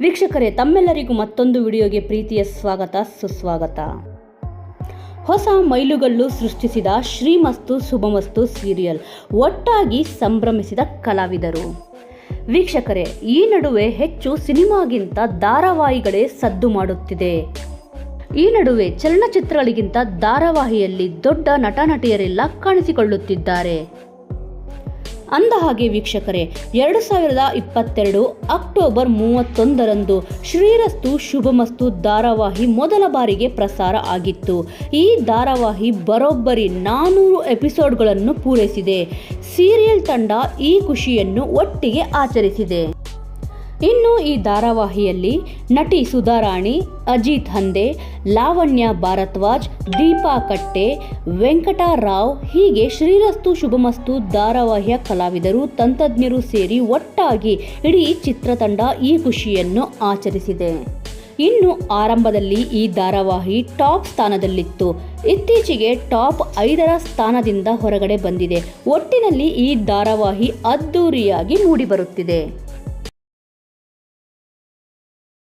ವೀಕ್ಷಕರೇ, ತಮ್ಮೆಲ್ಲರಿಗೂ ಮತ್ತೊಂದು ವಿಡಿಯೋಗೆ ಪ್ರೀತಿಯ ಸ್ವಾಗತ, ಸುಸ್ವಾಗತ. ಹೊಸ ಮೈಲುಗಲ್ಲು ಸೃಷ್ಟಿಸಿದ ಶ್ರೀಮಸ್ತು ಶುಭಮಸ್ತು ಸೀರಿಯಲ್ ಒಟ್ಟಾಗಿ ಸಂಭ್ರಮಿಸಿದ ಕಲಾವಿದರು. ವೀಕ್ಷಕರೇ, ಈ ನಡುವೆ ಹೆಚ್ಚು ಸಿನಿಮಾಗಿಂತ ಧಾರಾವಾಹಿಗಳೇ ಸದ್ದು ಮಾಡುತ್ತಿದೆ. ಈ ನಡುವೆ ಚಲನಚಿತ್ರಗಳಿಗಿಂತ ಧಾರಾವಾಹಿಯಲ್ಲಿ ದೊಡ್ಡ ನಟ ನಟಿಯರೆಲ್ಲ ಕಾಣಿಸಿಕೊಳ್ಳುತ್ತಿದ್ದಾರೆ. ಅಂದ ಹಾಗೆ ವೀಕ್ಷಕರೇ, ಎರಡು ಸಾವಿರದ ಇಪ್ಪತ್ತೆರಡು ಅಕ್ಟೋಬರ್ ಮೂವತ್ತೊಂದರಂದು ಶ್ರೀರಸ್ತು ಶುಭಮಸ್ತು ಧಾರಾವಾಹಿ ಮೊದಲ ಬಾರಿಗೆ ಪ್ರಸಾರ ಆಗಿತ್ತು. ಈ ಧಾರಾವಾಹಿ ಬರೋಬ್ಬರಿ ನಾನೂರು ಎಪಿಸೋಡ್ಗಳನ್ನು ಪೂರೈಸಿದೆ. ಸೀರಿಯಲ್ ತಂಡ ಈ ಖುಷಿಯನ್ನು ಒಟ್ಟಿಗೆ ಆಚರಿಸಿದೆ. ಇನ್ನು ಈ ಧಾರಾವಾಹಿಯಲ್ಲಿ ನಟಿ ಸುಧಾರಾಣಿ, ಅಜಿತ್ ಹಂದೆ, ಲಾವಣ್ಯ ಭಾರತ್ವಾಜ್ ದೀಪಾ ಕಟ್ಟೆ ವೆಂಕಟರಾವ್ ಹೀಗೆ ಶ್ರೀರಸ್ತು ಶುಭಮಸ್ತು ಧಾರಾವಾಹಿಯ ಕಲಾವಿದರು, ತಂತ್ರಜ್ಞರು ಸೇರಿ ಒಟ್ಟಾಗಿ ಇಡೀ ಚಿತ್ರತಂಡ ಈ ಖುಷಿಯನ್ನು ಆಚರಿಸಿದೆ. ಇನ್ನು ಆರಂಭದಲ್ಲಿ ಈ ಧಾರಾವಾಹಿ ಟಾಪ್ ಸ್ಥಾನದಲ್ಲಿತ್ತು. ಇತ್ತೀಚೆಗೆ ಟಾಪ್ ಐದರ ಸ್ಥಾನದಿಂದ ಹೊರಗಡೆ ಬಂದಿದೆ. ಒಟ್ಟಿನಲ್ಲಿ ಈ ಧಾರಾವಾಹಿ ಅದ್ದೂರಿಯಾಗಿ ಮೂಡಿಬರುತ್ತಿದೆ.